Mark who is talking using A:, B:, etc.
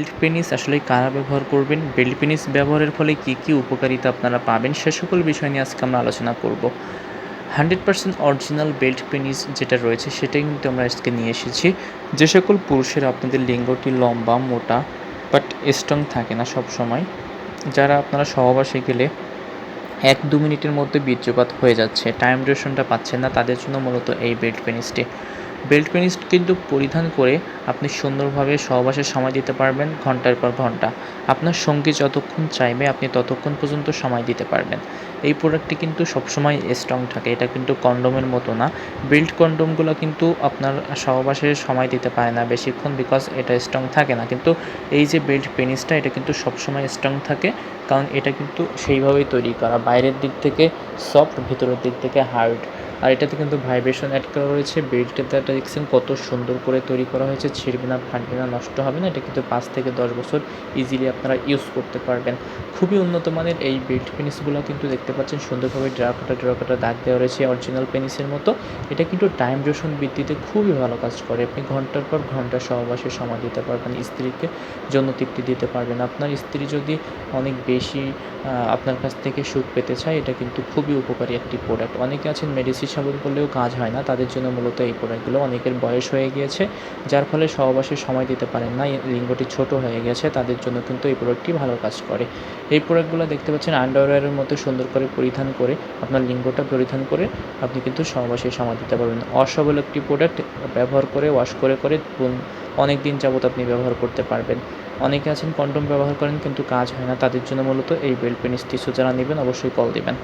A: Belt penis আসলে কারা ব্যবহার করবেন? বেল্ট পেনিস ব্যবহারের ফলে কী কী উপকারিতা আপনারা পাবেন? সে সকল বিষয় নিয়ে আজকে আমরা আলোচনা করব। হান্ড্রেড পার্সেন্ট অরিজিনাল বেল্ট পেনিস যেটা রয়েছে, সেটাই কিন্তু আমরা আজকে নিয়ে এসেছি। যে সকল পুরুষের আপনাদের লিঙ্গটি লম্বা, মোটা বাট স্ট্রং থাকে না সব সময় যারা আপনারা সহবাসে গেলে এক দু মিনিটের মধ্যে বীর্যপাত হয়ে যাচ্ছে টাইম ডিউরেশনটা পাচ্ছেন না, তাদের জন্য মূলত এই বেল্ট পেনিসটি। বেল্ট পেনিস কিন্তু পরিধান করে আপনি সুন্দরভাবে সহবাসে সময় দিতে পারবেন ঘণ্টার পর ঘণ্টা। আপনার সঙ্গী যতক্ষণ চাইবে, আপনি ততক্ষণ পর্যন্ত সময় দিতে পারবেন। এই প্রোডাক্টটি কিন্তু সবসময় স্ট্রং থাকে। এটা কিন্তু কন্ডোমের মতো না। বেল্ট কন্ডোমগুলো কিন্তু আপনার সহবাসে সময় দিতে পারে না বেশিক্ষণ বিকজ এটা স্ট্রং থাকে না। কিন্তু এই যে বেল্ট পেনিসটা এটা কিন্তু সবসময় স্ট্রং থাকে। কারণ এটা কিন্তু সেইভাবেই তৈরি করা। বাইরের দিক থেকে সফট ভিতরের দিক থেকে হার্ড আর এটাতে কিন্তু ভাইব্রেশন অ্যাড করা রয়েছে বেল্টটা দেখছেন কত সুন্দর করে তৈরি করা হয়েছে, ছিঁড়বে না, ফাটবে না, নষ্ট হবে না, এটা কিন্তু পাঁচ থেকে দশ বছর ইজিলি আপনারা ইউজ করতে পারবেন। খুবই উন্নত মানের এই বেল্ট পেনিসগুলো কিন্তু দেখতে পাচ্ছেন, সুন্দরভাবে ড্রাকাটা ড্রাকাটা দাগ দেওয়া রয়েছে অরিজিনাল পেনিসের মতো। এটা কিন্তু টাইম ডিউরেশন বৃদ্ধিতে খুবই ভালো কাজ করে, আপনি ঘণ্টার পর ঘণ্টা সহবাসে সময় দিতে পারবেন, স্ত্রীকে যৌন তৃপ্তি দিতে পারবেন। আপনার স্ত্রী যদি অনেক বেশি আপনার কাছ থেকে সুখ পেতে চায়, এটা কিন্তু খুবই উপকারী একটি প্রোডাক্ট অনেকে আছেন মেডিসিন সেবন করলেও কাজ হয় না। তাদের জন্য মূলত এই প্রোডাক্টগুলো অনেকের বয়স হয়ে গিয়েছে, যার ফলে সহবাসে সময় দিতে পারেন না। লিঙ্গটি ছোট হয়ে গেছে, তাদের জন্য কিন্তু এই প্রোডাক্টটি ভালো কাজ করে। এই প্রোডাক্টগুলো দেখতে পাচ্ছেন আন্ডারওয়্যারের মতো সুন্দর করে পরিধান করে আপনার লিঙ্গটা পরিধান করে আপনি কিন্তু সহবাসে সময় দিতে পারবেন। অসবল একটি প্রোডাক্ট ব্যবহার করে, ওয়াশ করে করে অনেক দিন যাবত আপনি ব্যবহার করতে পারবেন। অনেকে আছেন, কন্ডোম ব্যবহার করেন কিন্তু কাজ হয় না। তাদের জন্য মূলত এই বেল্ট পেনিস টিস্যু যারা নেবেন অবশ্যই কল দেবেন।